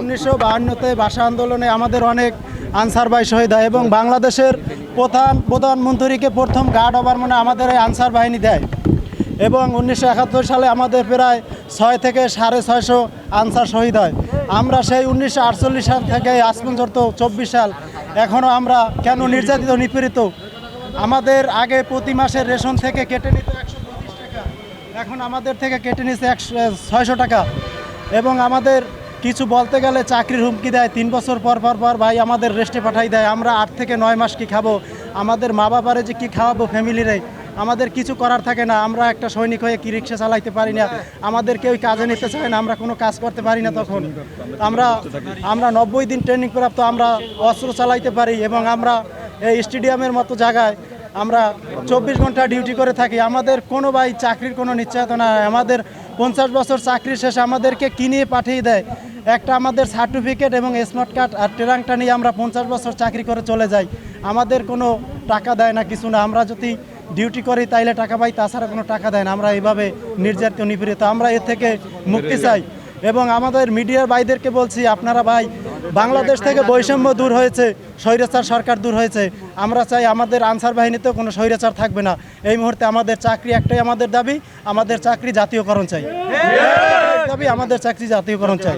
উনিশশো বাহান্নতে ভাষা আন্দোলনে আমাদের অনেক আনসার ভাই শহীদ হয় এবং বাংলাদেশের প্রধান প্রধানমন্ত্রীকে প্রথম গার্ড অবার মানে আমাদের এই আনসার বাহিনী দেয়। এবং উনিশশো একাত্তর সালে আমাদের প্রায় ছয় থেকে সাড়ে ছয়শো আনসার শহীদ হয়। আমরা সেই উনিশশো আটচল্লিশ সাল থেকে আজ পর্যন্ত চব্বিশ সাল এখনও আমরা কেন নির্যাতিত, নিপীড়িত? আমাদের আগে প্রতি মাসের রেশন থেকে কেটে নিত একশো পঁচিশ টাকা। এখন আমাদের থেকে কেটে নিচ্ছে একশো, ছয়শো টাকা। এবং আমাদের কিছু বলতে গেলে চাকরির হুমকি দেয়, তিন বছর পর পর পর ভাই আমাদের রেস্টে পাঠাই দেয়। আমরা আট থেকে নয় মাস কি খাব? আমাদের মা বাবারে যে কি খাওয়াবো ফ্যামিলিরে? আমাদের কিছু করার থাকে না। আমরা একটা সৈনিক হয়ে কি রিক্সা চালাইতে পারি না। আমাদের কেউ কাজে নিতে চায় না। আমরা কোনো কাজ করতে পারি না তখন। আমরা আমরা নব্বই দিন ট্রেনিং প্রাপ্ত, আমরা অস্ত্র চালাইতে পারি এবং আমরা এই স্টেডিয়ামের মতো জায়গায় আমরা চব্বিশ ঘণ্টা ডিউটি করে থাকি। আমাদের কোনো ভাই চাকরির কোনো নিশ্চয়তা না আমাদের পঞ্চাশ বছর চাকরি শেষে আমাদেরকে কিনে পাঠিয়ে দেয়? একটা আমাদের সার্টিফিকেট এবং স্মার্ট কার্ড আর ট্রাঙ্কটা নিয়ে আমরা পঞ্চাশ বছর চাকরি করে চলে যাই। আমাদের কোনো টাকা দেয় না, কিছু না। আমরা যদি ডিউটি করি তাইলে টাকা পাই, তাছাড়া কোনো টাকা দেয় না। আমরা এইভাবে নির্যাতিত, নিপীড়িত। আমরা এর থেকে মুক্তি চাই। এবং আমাদের মিডিয়ার ভাইদেরকে বলছি, আপনারা ভাই বাংলাদেশ থেকে বৈষম্য দূর হয়েছে, স্বৈরাচার সরকার দূর হয়েছে। আমরা চাই আমাদের আনসার বাহিনীতেও কোনো স্বৈরাচার থাকবে না। এই মুহূর্তে আমাদের চাকরি একটাই আমাদের দাবি, আমাদের চাকরি জাতীয়করণ চাই। দাবি, আমাদের চাকরি জাতীয়করণ চাই।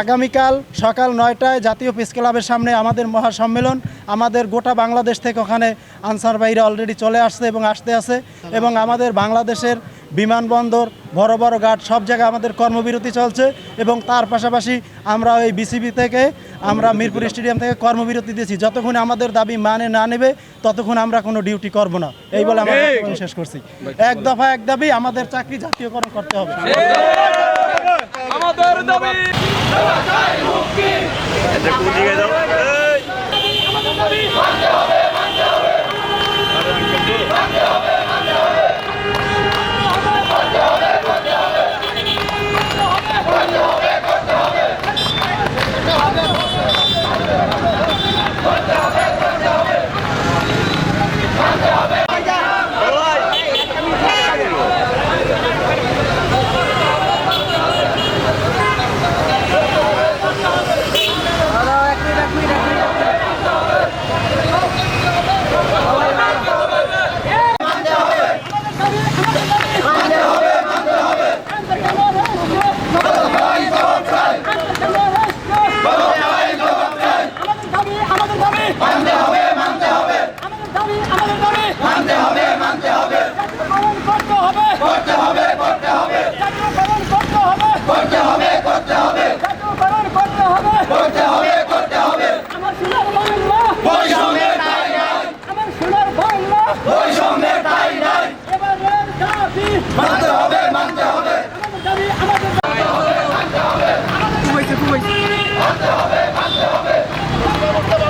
আগামীকাল সকাল নয়টায় জাতীয় প্রেস ক্লাবের সামনে আমাদের মহাসম্মেলন। আমাদের গোটা বাংলাদেশ থেকে ওখানে আনসার বাইরে অলরেডি চলে আসছে এবং আসতে আছে। এবং আমাদের বাংলাদেশের বিমানবন্দর বড় বড় ঘাট সব জায়গায় আমাদের কর্মবিরতি চলছে এবং তার পাশাপাশি আমরা ওই বিসিবি থেকে আমরা মিরপুর স্টেডিয়াম থেকে কর্মবিরতি দিয়েছি। যতক্ষণ আমাদের দাবি মানে না নেবে ততক্ষণ আমরা কোনো ডিউটি করব না। এই বলে আমরা বক্তব্য শেষ করছি। এক দফা এক দাবি আমাদের চাকরি জাতীয়করণ করতে হবে। আমাদের দাবি Oh!